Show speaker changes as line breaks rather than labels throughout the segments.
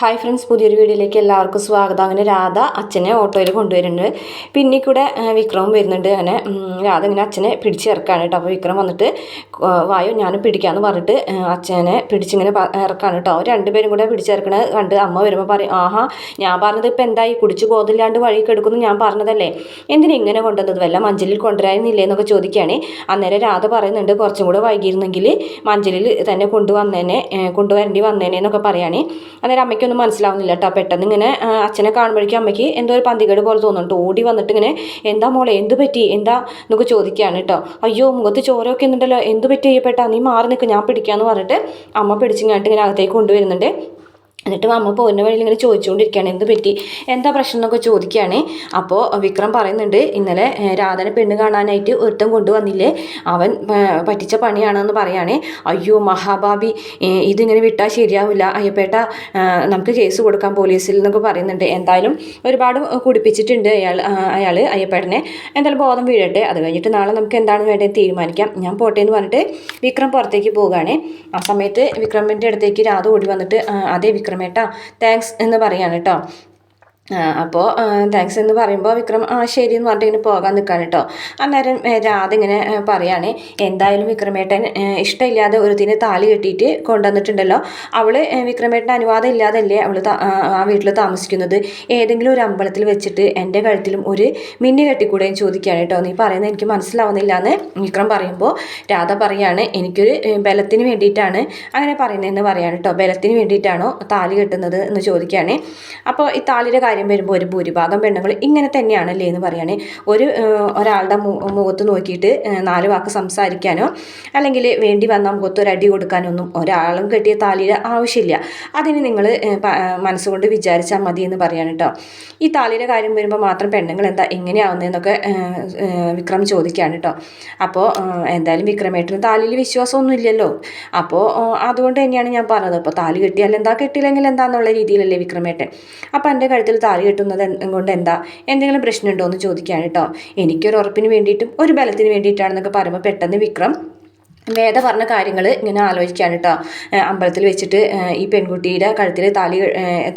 Hi friends പുതിയൊരു വീഡിയോയിലേക്ക് എല്ലാവർക്കും സ്വാഗതം. അങ്ങനെ രാധ അച്ഛനെ ഓട്ടോയിൽ കൊണ്ടുവരുന്നുണ്ട്. പിന്നെ കൂടെ വിക്രമം വരുന്നുണ്ട്. അങ്ങനെ രാധ ഇങ്ങനെ അച്ഛനെ പിടിച്ചിറക്കാണ് കേട്ടോ. അപ്പോൾ വിക്രം വന്നിട്ട് വായോ ഞാനും പിടിക്കാമെന്ന് പറഞ്ഞിട്ട് അച്ഛനെ പിടിച്ചിങ്ങനെ ഇറക്കാൻ കേട്ടോ. രണ്ടുപേരും കൂടെ പിടിച്ചിറക്കണത് കണ്ട് അമ്മ വരുമ്പോൾ പറയും ആഹാ ഞാൻ പറഞ്ഞത് ഇപ്പോൾ എന്തായി? കുടിച്ച് ബോധമില്ലാണ്ട് വഴി കെടുക്കുന്നു ഞാൻ പറഞ്ഞതല്ലേ? എന്തിനാ ഇങ്ങനെ കൊണ്ടുവന്നത്? വല്ല മഞ്ചലിൽ കൊണ്ടുവരാനില്ലേ? എന്നൊക്കെ ചോദിക്കുകയാണ്. അന്നേരം രാധ പറയുന്നുണ്ട് കുറച്ചും കൂടെ വൈകിയിരുന്നെങ്കിൽ മഞ്ചലിൽ തന്നെ കൊണ്ടുവന്നേനെ കൊണ്ടുവരേണ്ടി വന്നേനെ എന്നൊക്കെ പറയുകയാണ് അന്നേരം അമ്മയ്ക്കൊന്നും മനസ്സിലാവുന്നില്ല കേട്ടോ പെട്ടെന്ന് ഇങ്ങനെ അച്ഛനെ കാണുമ്പോഴേക്കും അമ്മയ്ക്ക് എന്തോ ഒരു പന്തികേട് പോലെ തോന്നുന്നുണ്ട്. ഓടി വന്നിട്ട് ഇങ്ങനെ എന്താ മോളെ എന്ത് പറ്റി? എന്താ? എന്നൊക്കെ ചോദിക്കുകയാണ് കേട്ടോ അയ്യോ മുഖത്ത് ചോരമൊക്കെ ഉണ്ടല്ലോ. എന്ത് പറ്റി? ചെയ്യപ്പെട്ടാ നീ മാറി നിൽക്കും. ഞാൻ പിടിക്കാമെന്ന് പറഞ്ഞിട്ട് അമ്മ പിടിച്ചിങ്ങാട്ട് ഇങ്ങനെ അകത്തേക്ക് കൊണ്ടുവരുന്നുണ്ട്. എന്നിട്ട് അമ്മ പോകുന്ന വഴിയിൽ ഇങ്ങനെ ചോദിച്ചുകൊണ്ടിരിക്കുകയാണ്. എന്ത് പറ്റി? എന്താ പ്രശ്നം എന്നൊക്കെ ചോദിക്കുകയാണ്. അപ്പോൾ വിക്രം പറയുന്നുണ്ട് ഇന്നലെ രാധനെ പെണ്ണ് കാണാനായിട്ട് ഒരുത്തം കൊണ്ടുവന്നില്ലേ? അവൻ പറ്റിച്ച പണിയാണെന്ന് പറയുകയാണ് അയ്യോ മഹാബാബി ഇതിങ്ങനെ വിട്ടാൽ ശരിയാവില്ല. അയ്യപ്പേട്ട നമുക്ക് കേസ് കൊടുക്കാം പോലീസിൽ എന്നൊക്കെ പറയുന്നുണ്ട്. എന്തായാലും ഒരുപാട് കുടിപ്പിച്ചിട്ടുണ്ട് അയാൾ അയാൾ അയ്യപ്പേട്ടനെ. എന്തായാലും ബോധം വീഴട്ടെ. അത് കഴിഞ്ഞിട്ട് നാളെ നമുക്ക് എന്താണ് വേണ്ടത് തീരുമാനിക്കാം. ഞാൻ പോട്ടെ എന്ന് പറഞ്ഞിട്ട് വിക്രം പുറത്തേക്ക് പോവുകയാണ്. ആ സമയത്ത് വിക്രമിന്റെ അടുത്തേക്ക് രാധ ഓടി വന്നിട്ട് അതേ അതെ വിക്രമേട്ടാ താങ്ക്സ് എന്ന് പറയാണ് കേട്ടോ അപ്പോൾ താങ്ക്സ് എന്ന് പറയുമ്പോൾ വിക്രം ആ ശരി എന്ന് പറഞ്ഞിട്ട് ഇങ്ങനെ പോകാൻ നിൽക്കാൻ കേട്ടോ അന്നേരം രാധ ഇങ്ങനെ പറയാണ് എന്തായാലും വിക്രമേട്ടൻ ഇഷ്ടമില്ലാതെ ഒരുതിനെ താലി കെട്ടിയിട്ട് കൊണ്ടുവന്നിട്ടുണ്ടല്ലോ. അവൾ വിക്രമേട്ടന്റെ അനുവാദം ഇല്ലാതല്ലേ അവൾ ആ വീട്ടിൽ താമസിക്കുന്നത്? ഏതെങ്കിലും ഒരു അമ്പലത്തിൽ വെച്ചിട്ട് എന്റെ കഴുത്തിലും ഒരു മിന്നി കെട്ടിക്കൂടെയും ചോദിക്കുകയാണ് കേട്ടോ നീ പറയുന്നത് എനിക്ക് മനസ്സിലാവുന്നില്ല എന്ന് വിക്രം പറയുമ്പോൾ രാധ പറയാണ് എനിക്കൊരു ബലത്തിന് വേണ്ടിയിട്ടാണ്. അങ്ങനെ പറയുന്നതെന്ന് പറയാണ് കേട്ടോ ബലത്തിന് വേണ്ടിയിട്ടാണോ താലി കെട്ടുന്നത്? എന്ന് ചോദിക്കുകയാണ് അപ്പോൾ ഈ താലിയുടെ കാര്യം വരുമ്പോൾ ഒരു ഭൂരിഭാഗം പെണ്ണുങ്ങൾ ഇങ്ങനെ തന്നെയാണല്ലേ എന്ന് പറയുകയാണ് ഒരു ഒരാളുടെ മുഖത്ത് നോക്കിയിട്ട് നാല് വാക്ക് സംസാരിക്കാനോ അല്ലെങ്കിൽ വേണ്ടി വന്ന മുഖത്ത് ഒരു അടി കൊടുക്കാനൊന്നും ഒരാളും കെട്ടിയ താലിയുടെ ആവശ്യമില്ല. അതിന് നിങ്ങൾ മനസ്സുകൊണ്ട് വിചാരിച്ചാൽ മതി എന്ന് പറയാണ് കേട്ടോ ഈ താലിയുടെ കാര്യം വരുമ്പോൾ മാത്രം പെണ്ണുങ്ങൾ എന്താ എങ്ങനെയാവുന്നതെന്നൊക്കെ വിക്രം ചോദിക്കുകയാണ് കേട്ടോ അപ്പോൾ എന്തായാലും വിക്രമേട്ടന് താലിയിൽ വിശ്വാസമൊന്നും ഇല്ലല്ലോ. അപ്പോൾ അതുകൊണ്ട് തന്നെയാണ് ഞാൻ പറഞ്ഞത്. അപ്പോൾ താലി കെട്ടിയാൽ എന്താ കെട്ടിയില്ലെങ്കിൽ എന്താന്നുള്ള രീതിയിലല്ലേ വിക്രമേട്ടൻ. അപ്പോൾ എന്റെ കഴുത്തിൽ താലി കെട്ടുന്നത് കൊണ്ട് എന്താ? എന്തെങ്കിലും പ്രശ്നമുണ്ടോ എന്ന് ചോദിക്കുകയാണ് കേട്ടോ. എനിക്കൊരു ഉറപ്പിന് വേണ്ടിയിട്ടും ഒരു ബലത്തിന് വേണ്ടിയിട്ടാണെന്നൊക്കെ പറയുമ്പോൾ പെട്ടെന്ന് വിക്രം വേദ പറഞ്ഞ കാര്യങ്ങൾ ഇങ്ങനെ ആലോചിക്കുകയാണ് കേട്ടോ അമ്പലത്തിൽ വെച്ചിട്ട് ഈ പെൺകുട്ടിയുടെ കഴുത്തിൽ താലി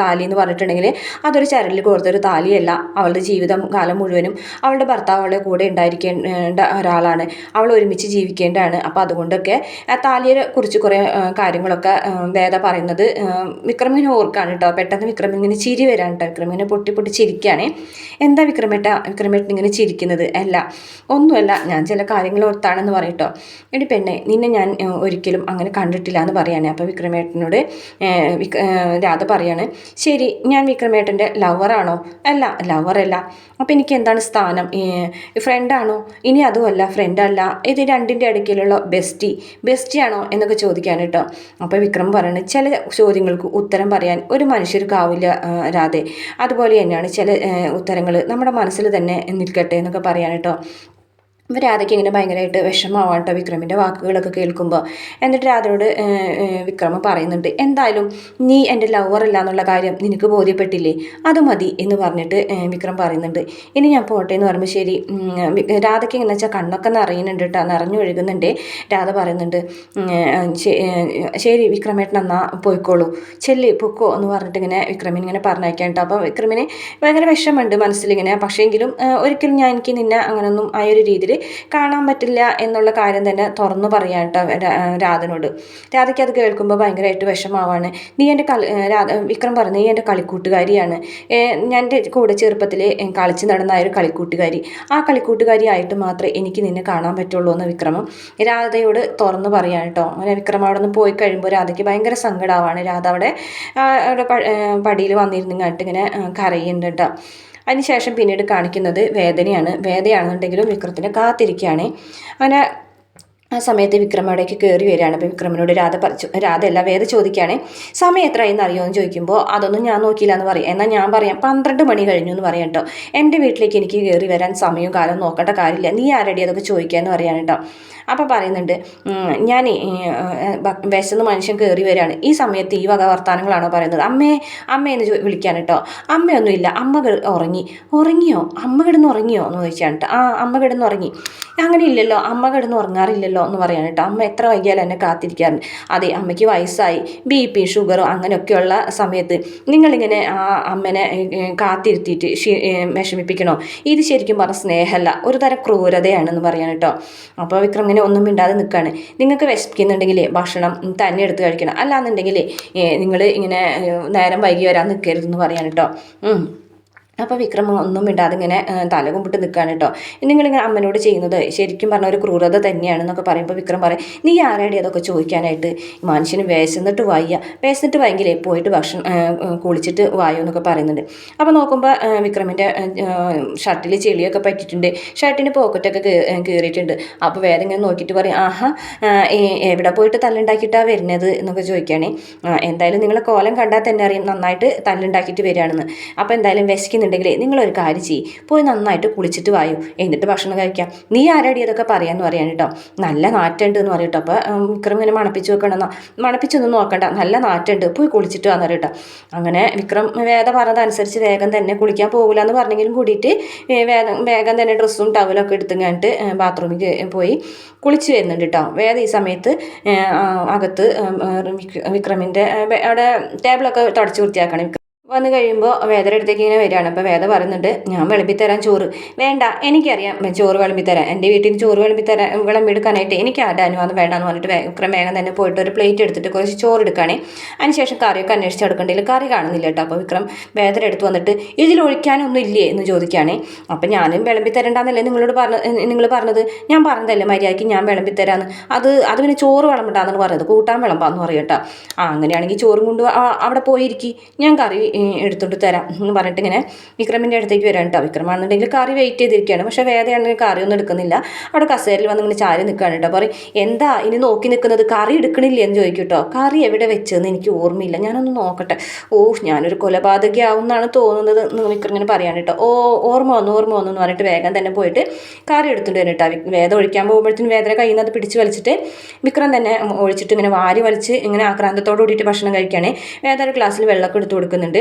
താലി എന്ന് പറഞ്ഞിട്ടുണ്ടെങ്കിൽ അതൊരു ചരലിൽ കോർത്തൊരു താലിയല്ല. അവളുടെ ജീവിതം കാലം മുഴുവനും അവളുടെ ഭർത്താവ് കൂടെ ഉണ്ടായിരിക്കേണ്ട ഒരാളാണ്. അവൾ ഒരുമിച്ച് ജീവിക്കേണ്ടതാണ്. അപ്പോൾ അതുകൊണ്ടൊക്കെ ആ താലിയെ കുറിച്ച് കുറേ കാര്യങ്ങളൊക്കെ വേദ പറയുന്നത് വിക്രമിനെ വിക്രം ഓർക്കാണ് കേട്ടോ പെട്ടെന്ന് വിക്രം ഇങ്ങനെ ചിരി വരാണ് കേട്ടോ വിക്രം ഇങ്ങനെ പൊട്ടി പൊട്ടി ചിരിക്കുകയാണ് എന്താ വിക്രമേട്ട വിക്രമേട്ടൻ ഇങ്ങനെ ചിരിക്കുന്നത്? അല്ല ഒന്നുമല്ല ഞാൻ ചില കാര്യങ്ങൾ ഓർത്താണെന്ന് പറയട്ടോ എടി പെണ്ണെ നിന്നെ ഞാൻ ഒരിക്കലും അങ്ങനെ കണ്ടിട്ടില്ല എന്ന് പറയാണ്. അപ്പോൾ വിക്രമേട്ടനോട് രാധ പറയാണ് ശരി ഞാൻ വിക്രമേട്ടന്റെ ലവറാണോ അല്ല ലവറല്ല അപ്പോൾ എനിക്ക് എന്താണ് സ്ഥാനം? ഫ്രണ്ടാണോ ഇനി അതുമല്ല ഫ്രണ്ടല്ല ഇത് രണ്ടിന്റെ ഇടയ്ക്കിലുള്ള ബെസ്റ്റി ബെസ്റ്റിയാണോ എന്നൊക്കെ ചോദിക്കാൻ കേട്ടോ അപ്പോൾ വിക്രം പറയുന്നത് ചില ചോദ്യങ്ങൾക്ക് ഉത്തരം പറയാൻ ഒരു മനുഷ്യർക്കാവില്ല രാധെ. അതുപോലെ തന്നെയാണ് ചില ഉത്തരങ്ങൾ നമ്മുടെ മനസ്സിൽ തന്നെ നിൽക്കട്ടെ എന്നൊക്കെ പറയാൻ കേട്ടോ അപ്പോൾ രാധയ്ക്ക് ഇങ്ങനെ ഭയങ്കരമായിട്ട് വിഷമമാവാം കേട്ടോ വിക്രമിന്റെ വാക്കുകളൊക്കെ കേൾക്കുമ്പോൾ എന്നിട്ട് രാധയോട് വിക്രമ പറയുന്നുണ്ട് എന്തായാലും നീ എന്റെ ലവർ അല്ല എന്നുള്ള കാര്യം നിനക്ക് ബോധ്യപ്പെട്ടില്ലേ? അത് മതി എന്ന് പറഞ്ഞിട്ട് വിക്രം പറയുന്നുണ്ട്. ഇനി ഞാൻ പോട്ടെ എന്ന് പറയുമ്പോൾ ശരി രാധയ്ക്ക് എങ്ങനെ വെച്ചാൽ കണ്ണൊക്കെ നിറയുന്നുണ്ട് കേട്ടോ നിറഞ്ഞൊഴുകുന്നുണ്ട് രാധ പറയുന്നുണ്ട് ശരി വിക്രമേട്ടൻ എന്നാ പോയിക്കോളൂ. ചെല്ലി പൊക്കോ എന്ന് പറഞ്ഞിട്ട് ഇങ്ങനെ വിക്രമിന് ഇങ്ങനെ പറഞ്ഞയക്കാൻ കേട്ടോ അപ്പോൾ വിക്രമിന് ഭയങ്കര വിഷമമുണ്ട് മനസ്സിലിങ്ങനെ. പക്ഷേങ്കിലും ഒരിക്കലും ഞാൻ എനിക്ക് നിന്നെ അങ്ങനൊന്നും ആ ഒരു രീതിയിൽ കാണാൻ പറ്റില്ല എന്നുള്ള കാര്യം തന്നെ തുറന്നു പറയാട്ടോ കേട്ടോ രാധനോട്. രാധയ്ക്ക് അത് കേൾക്കുമ്പോൾ ഭയങ്കരമായിട്ട് വിഷമാവാണ് നീ എന്റെ കളി രാധ വിക്രം പറഞ്ഞു നീ എന്റെ കളിക്കൂട്ടുകാരിയാണ്. എന്റെ കൂടെ ചെറുപ്പത്തിൽ കളിച്ച് നടന്ന ഒരു കളിക്കൂട്ടുകാരി. ആ കളിക്കൂട്ടുകാരി ആയിട്ട് മാത്രമേ എനിക്ക് നിന്നെ കാണാൻ പറ്റുള്ളൂ എന്ന് വിക്രമം രാധയോട് തുറന്നു പറയാട്ടോ കേട്ടോ അങ്ങനെ വിക്രം അവിടെ നിന്ന് പോയി കഴിയുമ്പോൾ രാധയ്ക്ക് ഭയങ്കര സങ്കടമാണ് രാധ അവിടെ അവിടെ പടിയിൽ വന്നിരുന്നിങ്ങാട്ട് ഇങ്ങനെ കരയുന്നുണ്ട് കേട്ടോ അതിനുശേഷം പിന്നീട് കാണിക്കുന്നത് വേദനയാണ്. വേദയാണെന്നുണ്ടെങ്കിലും വിക്രത്തിനെ കാത്തിരിക്കുകയാണ്. അങ്ങനെ ആ സമയത്ത് വിക്രം അവിടേക്ക് കയറി വരികയാണ്. അപ്പോൾ വിക്രമിനോട് രാധ പറഞ്ഞു രാധ അല്ല വേദ ചോദിക്കുകയാണ്. സമയം എത്രയെന്ന് അറിയുമോ എന്ന് ചോദിക്കുമ്പോൾ അതൊന്നും ഞാൻ നോക്കിയില്ല എന്ന് പറയും. എന്നാൽ ഞാൻ പറയാം. പന്ത്രണ്ട് മണി കഴിഞ്ഞു എന്ന് പറയാം കേട്ടോ. എന്റെ വീട്ടിലേക്ക് എനിക്ക് കയറി വരാൻ സമയവും കാലവും നോക്കേണ്ട കാര്യമില്ല. നീ ആരടി അതൊക്കെ ചോദിക്കാമെന്ന് പറയാൻ കേട്ടോ. അപ്പോൾ പറയുന്നുണ്ട് ഞാൻ വിശന്ന് മനുഷ്യൻ കയറി വരികയാണ്. ഈ സമയത്ത് ഈ വക വർത്തമാനങ്ങളാണോ പറയുന്നത്? അമ്മേ അമ്മ എന്ന് ചോ- വിളിക്കാൻ കേട്ടോ. അമ്മയൊന്നുമില്ല. അമ്മ ഉറങ്ങി. ഉറങ്ങിയോ? അമ്മ കിടന്ന് ഉറങ്ങിയോ എന്ന് ചോദിച്ചാണ് കേട്ടോ. ആ അമ്മ കിടന്ന് ഉറങ്ങി അങ്ങനെ ഇല്ലല്ലോ അമ്മ കിടന്ന് ഉറങ്ങാറില്ലല്ലോ കേട്ടോ എന്ന് പറയാൻ കേട്ടോ. അമ്മ എത്ര വൈകിയാലും എന്നെ കാത്തിരിക്കാറുണ്ട് അതെ അമ്മയ്ക്ക് വയസ്സായി. ബി പി ഷുഗറോ അങ്ങനെയൊക്കെയുള്ള സമയത്ത് നിങ്ങളിങ്ങനെ ആ അമ്മനെ കാത്തിരുത്തിയിട്ട് വിഷമിപ്പിക്കണോ? ഇത് ശരിക്കും പറഞ്ഞ സ്നേഹമല്ല ഒരു തരം ക്രൂരതയാണെന്ന് പറയാൻ കേട്ടോ. അപ്പോൾ വിക്രം ഇങ്ങനെ ഒന്നും മിണ്ടാതെ നിൽക്കുകയാണ് നിങ്ങൾക്ക് വിശപ്പിക്കുന്നുണ്ടെങ്കിൽ ഭക്ഷണം തന്നെ എടുത്ത് കഴിക്കണം. അല്ലാന്നുണ്ടെങ്കിൽ നിങ്ങൾ ഇങ്ങനെ നേരം വൈകി വരാൻ നിൽക്കരുതെന്ന് പറയാൻ കേട്ടോ. അപ്പോൾ വിക്രം ഒന്നും മിണ്ടാതെ ഇങ്ങനെ ഏ, തല കുമ്പിട്ട് നിൽക്കുകയാണ് കേട്ടോ. നിങ്ങളിങ്ങനെ അമ്മനോട് ചെയ്യുന്നത് ശരിക്കും പറഞ്ഞ ഒരു ക്രൂരത തന്നെയാണെന്നൊക്കെ പറയുമ്പോൾ വിക്രം പറയും നീ ആരാടി അതൊക്കെ ചോദിക്കാനായിട്ട്? മനുഷ്യന് വിശന്നിട്ട് വയ്യ. വിശന്നിട്ട് വയ്യെങ്കിലേ പോയിട്ട് ഭക്ഷണം കുളിച്ചിട്ട് വായോ എന്നൊക്കെ പറയുന്നുണ്ട്. അപ്പോൾ നോക്കുമ്പോൾ വിക്രമിന്റെ ഷർട്ടിൽ ചെളിയൊക്കെ പറ്റിയിട്ടുണ്ട്. ഷർട്ടിന്റെ പോക്കറ്റൊക്കെ കീറിയിട്ടുണ്ട്. അപ്പോൾ വേറെ ഇങ്ങനെ നോക്കിയിട്ട് പറയും ആഹാ എവിടെ പോയിട്ട് തല്ലുണ്ടാക്കിയിട്ടാണ് വരുന്നത്? എന്നൊക്കെ ചോദിക്കുകയാണേ. എന്തായാലും നിങ്ങളെ കോലം കണ്ടാൽ തന്നെ അറിയാം നന്നായിട്ട് തല്ലുണ്ടാക്കിയിട്ട് വരികയാണെന്ന്. അപ്പോൾ എന്തായാലും വിശക്കുന്നുണ്ടെങ്കിൽ നിങ്ങളൊരു കാര്യം ചെയ്യും. പോയി നന്നായിട്ട് കുളിച്ചിട്ട് വായു. എന്നിട്ട് ഭക്ഷണം കഴിക്കാം. നീ ആരാടി അതൊക്കെ പറയാമെന്ന് പറയാൻ കേട്ടോ. നല്ല നാറ്റുണ്ട് എന്ന് പറയും കേട്ടോ. അപ്പോൾ വിക്രം ഇങ്ങനെ മണപ്പിച്ച് വെക്കണമെന്നോ മണപ്പിച്ചൊന്നും നോക്കണ്ട. നല്ല നാറ്റുണ്ട്. പോയി കുളിച്ചിട്ട് വന്നു കേട്ടോ. അങ്ങനെ വിക്രം വേദ പറഞ്ഞതനുസരിച്ച് വേഗം തന്നെ കുളിക്കാൻ പോകില്ല എന്ന് പറഞ്ഞെങ്കിലും കൂടിയിട്ട് വേഗം വേഗം തന്നെ ഡ്രസ്സും ടവലൊക്കെ എടുത്തു കഴിഞ്ഞിട്ട് ബാത്റൂമിൽ പോയി കുളിച്ച് വരുന്നുണ്ട് കേട്ടോ. വേദ ഈ സമയത്ത് അകത്ത് വിക്രമിന്റെ അവിടെ ടേബിളൊക്കെ തുടച്ച് വൃത്തിയാക്കണം. വന്നു കഴിയുമ്പോൾ വേദയുടെ അടുത്തേക്ക് ഇങ്ങനെ വരികയാണ്. അപ്പോൾ വേദ പറയുന്നുണ്ട് ഞാൻ വിളമ്പിത്തരാം ചോറ്. വേണ്ട എനിക്കറിയാം ചോറ് വിളമ്പിത്തരാം. എന്റെ വീട്ടിൽ നിന്ന് ചോറ് വിളമ്പിത്തരാൻ വിളമ്പെടുക്കാനായിട്ട് എനിക്ക് ആരുടെ അനുവാദം വേണ്ടാന്ന് പറഞ്ഞിട്ട് വിക്രം വേഗം തന്നെ പോയിട്ട് ഒരു പ്ലേറ്റ് എടുത്തിട്ട് കുറച്ച് ചോറ് എടുക്കുകയാണേ. അതിനുശേഷം കറിയൊക്കെ അന്വേഷിച്ച് എടുക്കേണ്ടതിൽ കറി കാണുന്നില്ല കേട്ടോ. അപ്പോൾ വിക്രം വേദയുടെ അടുത്ത് വന്നിട്ട് ഇതിൽ ഒഴിക്കാനൊന്നും ഇല്ലേ? എന്ന് ചോദിക്കുകയാണേ. അപ്പോൾ ഞാനും വിളമ്പിത്തരണ്ടെന്നല്ലേ നിങ്ങളോട് പറഞ്ഞ നിങ്ങൾ പറഞ്ഞത്? ഞാൻ പറഞ്ഞതല്ലേ മര്യാദയ്ക്ക് ഞാൻ വിളമ്പിത്തരാന്ന്. അത് അത് പിന്നെ ചോറ് വിളമ്പണ്ടാന്നാണ് പറഞ്ഞത്. കൂട്ടാൻ വിളമ്പാന്ന് പറയും കേട്ടോ. ആ അങ്ങനെയാണെങ്കിൽ ചോറും കൊണ്ട് അവിടെ പോയിരിക്കും. ഞാൻ കറി എടുത്തോണ്ട് തരാം എന്ന് പറഞ്ഞിട്ട് ഇങ്ങനെ വിക്രമിന്റെ അടുത്തേക്ക് വരാൻ കേട്ടോ വിക്രമാണെന്നുണ്ടെങ്കിൽ കറി വെയിറ്റ് ചെയ്തിരിക്കുകയാണ്. പക്ഷേ വേദയാണെങ്കിൽ കറി ഒന്നും എടുക്കുന്നില്ല. അവിടെ കസേരയിൽ വന്ന് ഇങ്ങനെ ചാരി നിൽക്കുകയാണ് കേട്ടോ പറയും എന്താ ഇനി നോക്കി നിൽക്കുന്നത്? കറി എടുക്കണില്ലേ? എന്ന് ചോദിക്കും കേട്ടോ കറി എവിടെ വെച്ചതെന്ന് എനിക്ക് ഓർമ്മയില്ല. ഞാനൊന്ന് നോക്കട്ടെ. ഓ ഞാനൊരു കൊലപാതകയാവുമെന്നാണ് തോന്നുന്നത് എന്ന് വിക്രം ഇങ്ങനെ പറയാൻ കേട്ടോ ഓ ഓർമ്മ വന്നു ഓർമ്മ വന്നു എന്ന് പറഞ്ഞിട്ട് വേഗം തന്നെ പോയിട്ട് കറി എടുത്തിട്ട് വരും കേട്ടോ വേദം ഒഴിക്കാൻ പോകുമ്പോഴത്തേനും വേദന കയ്യിൽ നിന്ന് അത് പിടിച്ച് വലിച്ചിട്ട് വിക്രം തന്നെ ഒഴിച്ചിട്ട് ഇങ്ങനെ വാരി വലിച്ച് ഇങ്ങനെ ആക്രാന്തത്തോട് കൂടിയിട്ട് ഭക്ഷണം കഴിക്കുകയാണ്. വേദ ഒരു ഗ്ലാസ്സിൽ വെള്ളമൊക്കെ എടുത്ത് കൊടുക്കുന്നുണ്ട്.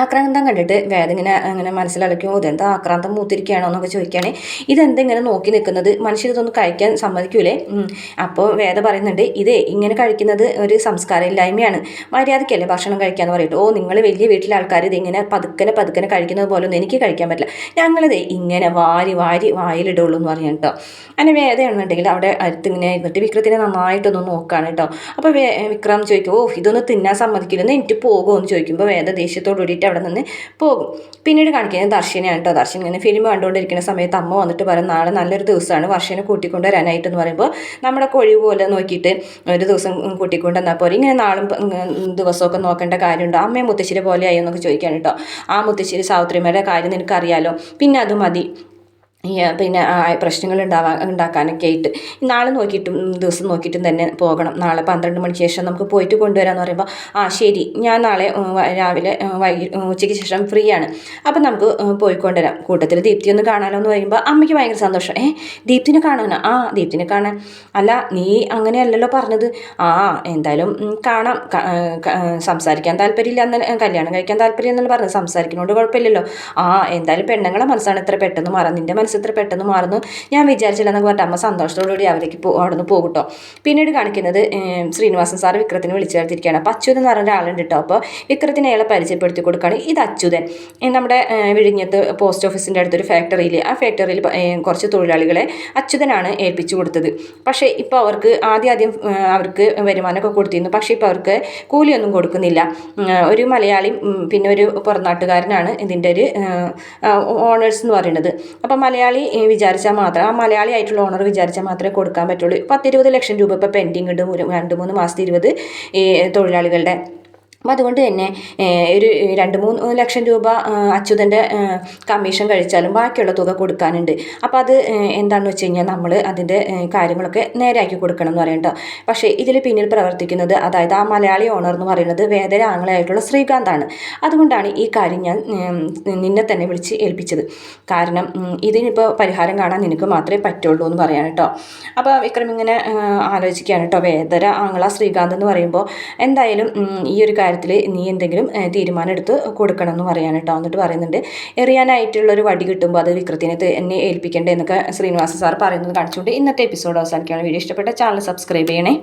ആക്രാന്തം കണ്ടിട്ട് വേദ ഇങ്ങനെ അങ്ങനെ മനസ്സിലടയ്ക്കുമോ ഇതെന്താ ആക്രാന്തം മൂത്തിരിക്കുകയാണോ എന്നൊക്കെ ചോദിക്കുകയാണ്. ഇതെന്തെങ്ങനെ നോക്കി നിൽക്കുന്നത്? മനുഷ്യർ ഇതൊന്നും കഴിക്കാൻ സമ്മതിക്കൂലേ. അപ്പോൾ വേദ പറയുന്നുണ്ട് ഇതേ ഇങ്ങനെ കഴിക്കുന്നത് ഒരു സംസ്കാരമില്ലായ്മയാണ് മര്യാദയ്ക്കല്ലേ ഭക്ഷണം കഴിക്കാന്ന് പറയട്ടെ? ഓ നിങ്ങൾ വലിയ വീട്ടിലെ ആൾക്കാർ ഇത് ഇങ്ങനെ പതുക്കനെ പതുക്കനെ കഴിക്കുന്നത് പോലെ ഒന്നും എനിക്ക് കഴിക്കാൻ പറ്റില്ല. ഞങ്ങളിത് ഇങ്ങനെ വാരി വാരി വായിലിടുള്ളൂ എന്ന് പറഞ്ഞു കേട്ടോ. അങ്ങനെ വേദയാണെന്നുണ്ടെങ്കിൽ അവിടെ അടുത്ത് ഇങ്ങനെ ഇരുന്നിട്ട് വിക്രത്തിനെ നന്നായിട്ടൊന്ന് നോക്കുകയാണ് കേട്ടോ. അപ്പോൾ വിക്രം ചോദിക്കും ഓ ഇതൊന്നും തിന്നാൻ സമ്മതിക്കില്ലെന്ന് എനിക്ക് പോകുമോ എന്ന് ചോദിക്കുമ്പോൾ വേദ ദേഷ്യത്തോട് കൂടിയിട്ട് അവിടെ നിന്ന് പോകും. പിന്നീട് കാണിക്കുന്നത് ദർശനെയാണ് കേട്ടോ. ദർശൻ ഇങ്ങനെ ഫിലിം കണ്ടുകൊണ്ടിരിക്കുന്ന സമയത്ത് അമ്മ വന്നിട്ട് പറയും നാളെ നല്ലൊരു ദിവസമാണ്. വർഷനെ കൂട്ടിക്കൊണ്ട് വരാനായിട്ട് എന്ന് പറയുമ്പോൾ നമ്മുടെ കൊഴി പോലെ നോക്കിയിട്ട് ഒരു ദിവസം കൂട്ടിക്കൊണ്ട് വന്നാൽ പോരെ. ഇങ്ങനെ നാളും ദിവസമൊക്കെ നോക്കേണ്ട കാര്യമുണ്ടോ? അമ്മയും മുത്തശ്ശിരെ പോലെ ആയി എന്നൊക്കെ ചോദിക്കാൻ കേട്ടോ. ആ മുത്തശ്ശേരി സാവിത്രിമാരുടെ കാര്യം നിനക്കറിയാലോ. പിന്നെ അത് മതി. പിന്നെ പ്രശ്നങ്ങൾ ഉണ്ടാവാൻ ഉണ്ടാക്കാനൊക്കെ ആയിട്ട്. നാളെ നോക്കിയിട്ടും ദിവസം നോക്കിയിട്ടും തന്നെ പോകണം. നാളെ പന്ത്രണ്ട് മണിക്ക് ശേഷം നമുക്ക് പോയിട്ട് കൊണ്ടുവരാമെന്ന് പറയുമ്പോൾ ആ ശരി ഞാൻ നാളെ രാവിലെ വൈകി ഉച്ചയ്ക്ക് ശേഷം ഫ്രീ ആണ്. അപ്പം നമുക്ക് പോയിക്കൊണ്ടുവരാം പോയി കൊണ്ടുവരാം. കൂട്ടത്തിൽ ദീപ്തി ഒന്ന് കാണാമല്ലോ എന്ന് പറയുമ്പോൾ അമ്മയ്ക്ക് ഭയങ്കര സന്തോഷം. ഏ ദീപ്തിനെ കാണാനോ? ആ ദീപ്തിനെ കാണാൻ. അല്ല നീ അങ്ങനെയല്ലല്ലോ പറഞ്ഞത്. ആ എന്തായാലും കാണാം. സംസാരിക്കാൻ താല്പര്യമില്ല എന്നല്ല കല്യാണം കഴിക്കാൻ താല്പര്യം എന്നല്ല പറഞ്ഞത്. സംസാരിക്കുന്നതുകൊണ്ട് കുഴപ്പമില്ലല്ലോ. ആ എന്തായാലും പെണ്ണുങ്ങളെ മനസ്സാണ് ഇത്ര പെട്ടെന്ന് മാറാം നിന്റെ മനസ്സ് ഇത്ര പെട്ടെന്ന് മാറുന്നു. ഞാൻ വിചാരിച്ചില്ല എന്നൊക്കെ പറഞ്ഞിട്ട് അമ്മ സന്തോഷത്തോടുകൂടി അവരേക്ക് പോ അവിടെ നിന്ന് പിന്നീട് കാണിക്കുന്നത് ശ്രീനിവാസൻ സാർ വിക്രത്തിനെ വിളിച്ചു ചേർത്തിരിക്കുകയാണ് അപ്പോൾ അച്യുതൻ എന്ന് പറഞ്ഞ ഒരാളുണ്ട് കേട്ടോ. അപ്പോൾ വിക്രത്തിനെ അയാളെ പരിചയപ്പെടുത്തി കൊടുക്കുകയാണ്. ഇത് അച്യുതൻ. നമ്മുടെ വിഴിഞ്ഞത്ത് പോസ്റ്റ് ഓഫീസിന്റെ അടുത്തൊരു ഫാക്ടറിയിൽ ആ ഫാക്ടറിയിൽ കുറച്ച് തൊഴിലാളികളെ അച്യുതനാണ് ഏൽപ്പിച്ചു കൊടുത്തത്. പക്ഷേ ഇപ്പോൾ അവർക്ക് ആദ്യം ആദ്യം അവർക്ക് വരുമാനമൊക്കെ കൊടുത്തിരുന്നു. പക്ഷേ ഇപ്പോൾ അവർക്ക് കൂലിയൊന്നും കൊടുക്കുന്നില്ല. ഒരു മലയാളി പിന്നെ ഒരു പുറനാട്ടുകാരനാണ് ഇതിന്റെ ഒരു ഓണേഴ്സ് എന്ന് പറയുന്നത്. അപ്പോൾ മലയാളി ഏ, വിചാരിച്ചാൽ മാത്രം. ആ മലയാളി ആയിട്ടുള്ള ഓണർ വിചാരിച്ചാൽ മാത്രമേ കൊടുക്കാൻ പറ്റുള്ളൂ. പത്തിരുപത് ലക്ഷം രൂപ ഇപ്പോൾ പെൻഡിങ് ഉണ്ട് രണ്ട് മൂന്ന് മാസത്തെ ഇരുപത് തൊഴിലാളികളുടെ. അപ്പോൾ അതുകൊണ്ട് തന്നെ ഒരു രണ്ട് മൂന്ന് ലക്ഷം രൂപ അച്യുതന്റെ കമ്മീഷൻ കഴിച്ചാലും ബാക്കിയുള്ള തുക കൊടുക്കാനുണ്ട്. അപ്പം അത് എന്താണെന്ന് വെച്ച് കഴിഞ്ഞാൽ നമ്മൾ അതിന്റെ കാര്യങ്ങളൊക്കെ നേരെയാക്കി കൊടുക്കണം എന്ന് പറയണ്ട പക്ഷേ ഇതിൽ പിന്നിൽ പ്രവർത്തിക്കുന്നത് അതായത് ആ മലയാളി ഓണർ എന്ന് പറയുന്നത് വേദരാങ്ങളായിട്ടുള്ള ശ്രീകാന്താണ്. അതുകൊണ്ടാണ് ഈ കാര്യം ഞാൻ നിന്നെ തന്നെ വിളിച്ച് ഏൽപ്പിച്ചത്. കാരണം ഇതിനിപ്പോൾ പരിഹാരം കാണാൻ നിനക്ക് മാത്രമേ പറ്റുള്ളൂ എന്ന് പറയാൻ കേട്ടോ. അപ്പോൾ വിക്രം ഇങ്ങനെ ആലോചിക്കുകയാണ് കേട്ടോ. വേദര ആംഗ്ല ശ്രീകാന്ത് എന്ന് പറയുമ്പോൾ എന്തായാലും ഈ ഒരു കാര്യം കാര്യത്തിൽ നീ എന്തെങ്കിലും തീരുമാനം എടുത്ത് കൊടുക്കണം എന്ന് പറയാൻ കേട്ടോ. എന്നിട്ട് പറയുന്നുണ്ട് എറിയാനായിട്ടുള്ള ഒരു വടി കിട്ടുമ്പോൾ അത് വിക്രത്തിനെ എന്നെ ഏൽപ്പിക്കേണ്ടേ എന്നൊക്കെ ശ്രീനിവാസ സാർ പറയുന്നത് കാണിച്ചുകൊണ്ട് ഇന്നത്തെ എപ്പിസോഡ് അവസാനിക്കുകയാണ്. വീഡിയോ ഇഷ്ടപ്പെട്ട ചാനൽ സബ്സ്ക്രൈബ് ചെയ്യണേ.